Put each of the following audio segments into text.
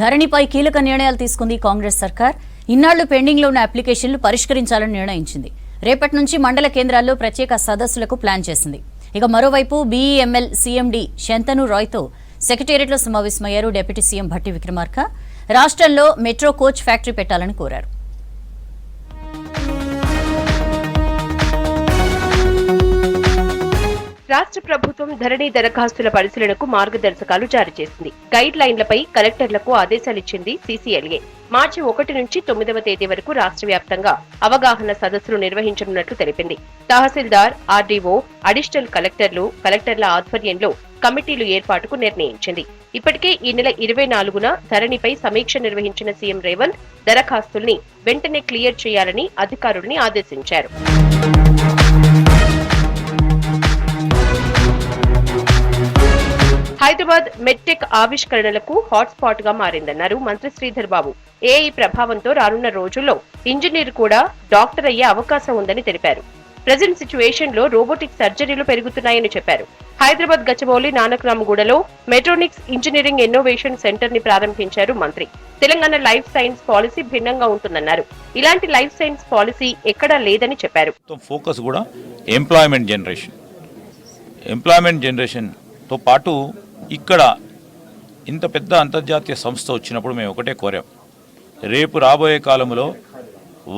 ధరణిపై కీలక నిర్ణయాలు తీసుకుంది కాంగ్రెస్ సర్కార్. ఇన్నాళ్ళు పెండింగ్లో ఉన్న అప్లికేషన్లు పరిష్కరించాలని నిర్ణయించింది. రేపటి నుంచి మండల కేంద్రాల్లో ప్రత్యేక సదస్సులకు ప్లాన్ చేసింది. ఇక మరోవైపు బీఈఎంఎల్ సీఎండీ శంతను రాయ్తో సెక్రటేరియట్లో సమావేశమయ్యారు డిప్యూటీ సీఎం భట్టి విక్రమార్క. రాష్ట్రంలో మెట్రో కోచ్ ఫ్యాక్టరీ పెట్టాలని కోరారు. రాష్ట్ర ప్రభుత్వం ధరణి దరఖాస్తుల పరిశీలనకు మార్గదర్శకాలు జారీ చేసింది. గైడ్ లైన్లపై కలెక్టర్లకు ఆదేశాలిచ్చింది సీసీఎల్ఏ. మార్చి ఒకటి నుంచి తొమ్మిదవ తేదీ వరకు రాష్ట్ర వ్యాప్తంగా అవగాహన సదస్సులు నిర్వహించనున్నట్లు తెలిపింది. తహసీల్దార్ ఆర్డీఓ అడిషనల్ కలెక్టర్లు కలెక్టర్ల ఆధ్వర్యంలో కమిటీలు ఏర్పాటుకు నిర్ణయించింది. ఇప్పటికే ఈ నెల ఇరవై నాలుగున ధరణిపై సమీక్ష నిర్వహించిన సీఎం రేవంత్ దరఖాస్తుల్ని వెంటనే క్లియర్ చేయాలని అధికారుల్ని ఆదేశించారు. హైదరాబాద్ మెట్టెక్ ఆవిష్కరణలకు హాట్స్పాట్గా మారిందన్నారు మంత్రి శ్రీధర్ బాబు. ఏఐ ప్రభావంతో రానున్న రోజుల్లో ఇంజనీర్ కూడా డాక్టర్ అయ్యే అవకాశం ఉందని తెలిపారు. ప్రజెంట్ సిచ్యువేషన్లో రోబోటిక్ సర్జరీలు పెరుగుతున్నాయని చెప్పారు. హైదరాబాద్ గచ్చబౌలి నానక్రామగూడలో మెట్రోనిక్స్ ఇంజనీరింగ్ ఇన్నోవేషన్ సెంటర్ని ప్రారంభించారు మంత్రి. తెలంగాణ లైఫ్ సైన్స్ పాలసీ భిన్నంగా ఉంటుందన్నారు. ఇలాంటి లైఫ్ సైన్స్ పాలసీ ఎక్కడా లేదని చెప్పారు. ఫోకస్ కూడా ఎంప్లాయ్మెంట్ జనరేషన్. ఎంప్లాయ్మెంట్ జనరేషన్తో పాటు ఇక్కడ ఇంత పెద్ద అంతర్జాతీయ సంస్థ వచ్చినప్పుడు మేము ఒకటే కోరాం. రేపు రాబోయే కాలంలో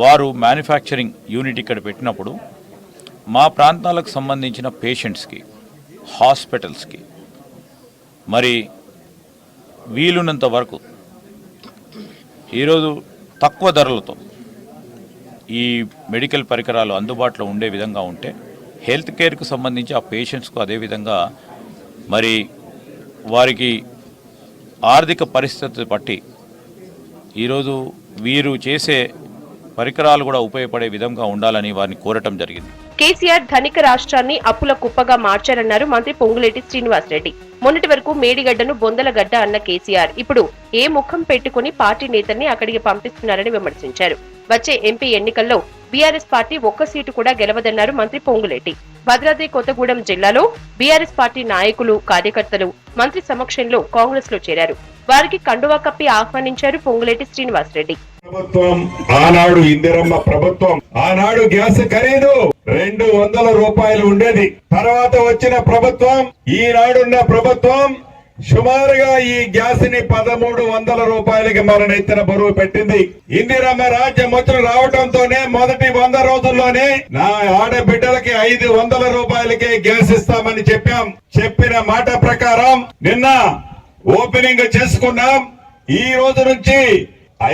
వారు మ్యానుఫ్యాక్చరింగ్ యూనిట్ ఇక్కడ పెట్టినప్పుడు మా ప్రాంతాలకు సంబంధించిన పేషెంట్స్కి హాస్పిటల్స్కి మరి వీలున్నంత వరకు ఈరోజు తక్కువ ధరలతో ఈ మెడికల్ పరికరాలు అందుబాటులో ఉండే విధంగా ఉంటే హెల్త్ కేర్కు సంబంధించి ఆ పేషెంట్స్కు అదేవిధంగా మరి వారికి ఆర్థిక పరిస్థితి బట్టి ఈరోజు వీరు చేసే పరికరాలు కూడా ఉపయోగపడే విధంగా ఉండాలని వారిని కోరటం జరిగింది. కేసీఆర్ ధనిక రాష్ట్రాన్ని అప్పుల కుప్పగా మార్చారన్నారు మంత్రి పొంగులేటి శ్రీనివాసరెడ్డి. మొన్నటి వరకు మేడిగడ్డను బొందలగడ్డ అన్న కేసీఆర్. ఇప్పుడు ఏ ముఖం పెట్టుకుని పార్టీ నేతల్ని అక్కడికి పంపిస్తున్నారని విమర్శించారు. వచ్చే ఎంపీ ఎన్నికల్లో బీఆర్ఎస్ పార్టీ ఒక్క సీటు కూడా గెలవదన్నారు మంత్రి పొంగులేటి. భద్రాద్రి కొత్తగూడెం జిల్లాలో బీఆర్ఎస్ పార్టీ నాయకులు కార్యకర్తలు మంత్రి సమక్షంలో కాంగ్రెస్లో చేరారు. వారికి కండువా కప్పి ఆహ్వానించారు పొంగులేటి శ్రీనివాసరెడ్డి. ప్రభుత్వం ఆనాడు ఇందిరమ్మ ప్రభుత్వం ఆనాడు గ్యాస్ ఖరీదు. రెండు వందల రూపాయలు ఉండేది. తర్వాత వచ్చిన ప్రభుత్వం ఈనాడున్న ప్రభుత్వం సుమారుగా ఈ గ్యాస్ని పదమూడు వందల రూపాయలకి మరణ ఎత్తిన బరువు పెట్టింది. ఇందిరమ్మ రాజ్యం వచ్చిన రావడంతోనే మొదటి వంద రోజుల్లోనే నా ఆడబిడ్డలకి ఐదు వందల రూపాయలకే గ్యాస్ ఇస్తామని చెప్పాం. చెప్పిన మాట ప్రకారం నిన్న ఓపెనింగ్ చేసుకున్నాం. ఈ రోజు నుంచి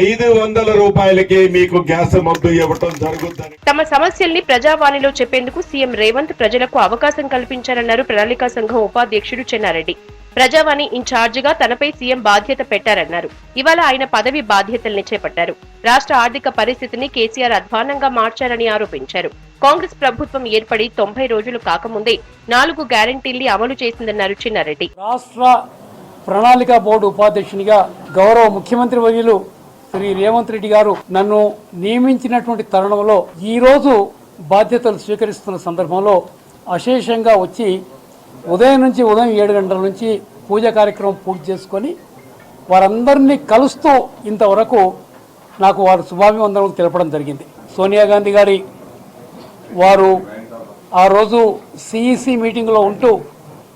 ఐదు వందల రూపాయలకే మీకు గ్యాస్ మొద్దు ఇవ్వటం జరుగుతుంది. తమ సమస్యల్ని ప్రజావాణిలో చెప్పేందుకు సీఎం రేవంత్ ప్రజలకు అవకాశం కల్పించారన్నారు ప్రణాళికా సంఘం ఉపాధ్యక్షుడు చెన్నారెడ్డి. ప్రజావాణి ఇన్ఛార్జిగా తనపై సీఎం బాధ్యత పెట్టారన్నారు. ఇవాళ ఆయన పదవి బాధ్యతల్ని చేపట్టారు. రాష్ట్ర ఆర్థిక పరిస్థితిని కేసీఆర్ అధ్వానంగా మార్చారని ఆరోపించారు. కాంగ్రెస్ ప్రభుత్వం ఏర్పడి తొంభై రోజులు కాకముందే నాలుగు గ్యారంటీల్ని అమలు చేసిందన్నారు చిన్నారెడ్డి రాష్ట్ర ప్రణాళిక బోర్డు ఉపాధ్యక్షునిగా గౌరవ ముఖ్యమంత్రి వర్యులు శ్రీ రేవంత్ రెడ్డి గారు నన్ను నియమించినటువంటి తరుణంలో ఈరోజు బాధ్యతలు స్వీకరిస్తున్న సందర్భంలో అశేషంగా వచ్చి ఉదయం నుంచి ఉదయం ఏడు గంటల నుంచి పూజ కార్యక్రమం పూర్తి చేసుకొని వారందరినీ కలుస్తూ ఇంతవరకు నాకు వారు శుభాభివందనలు తెలపడం జరిగింది. సోనియా గాంధీ గారి వారు ఆ రోజు సిఈసి మీటింగ్లో ఉంటూ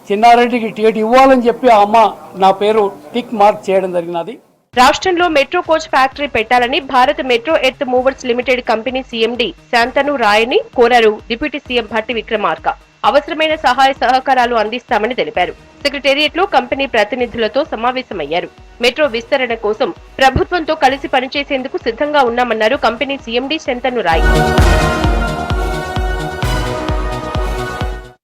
చిన్నారెడ్డికి టికెట్ ఇవ్వాలని చెప్పి ఆ అమ్మ నా పేరు టిక్ మార్క్ చేయడం జరిగినది. రాష్ట్రంలో మెట్రో కోచ్ ఫ్యాక్టరీ పెట్టాలని Bharat metro earth movers limited company CMD Shantanu రాయని కోరారు డిప్యూటీ సీఎం భట్టి విక్రమార్క. అవసరమైన సహాయ సహకారాలు అందిస్తామని తెలిపారు. సెక్రటేరియట్లో కంపెనీ ప్రతినిధులతో సమావేశమయ్యారు. మెట్రో విస్తరణ కోసం ప్రభుత్వంతో కలిసి పనిచేసేందుకు సిద్ధంగా ఉన్నామన్నారు కంపెనీ సీఎండీ శంతను రాయ్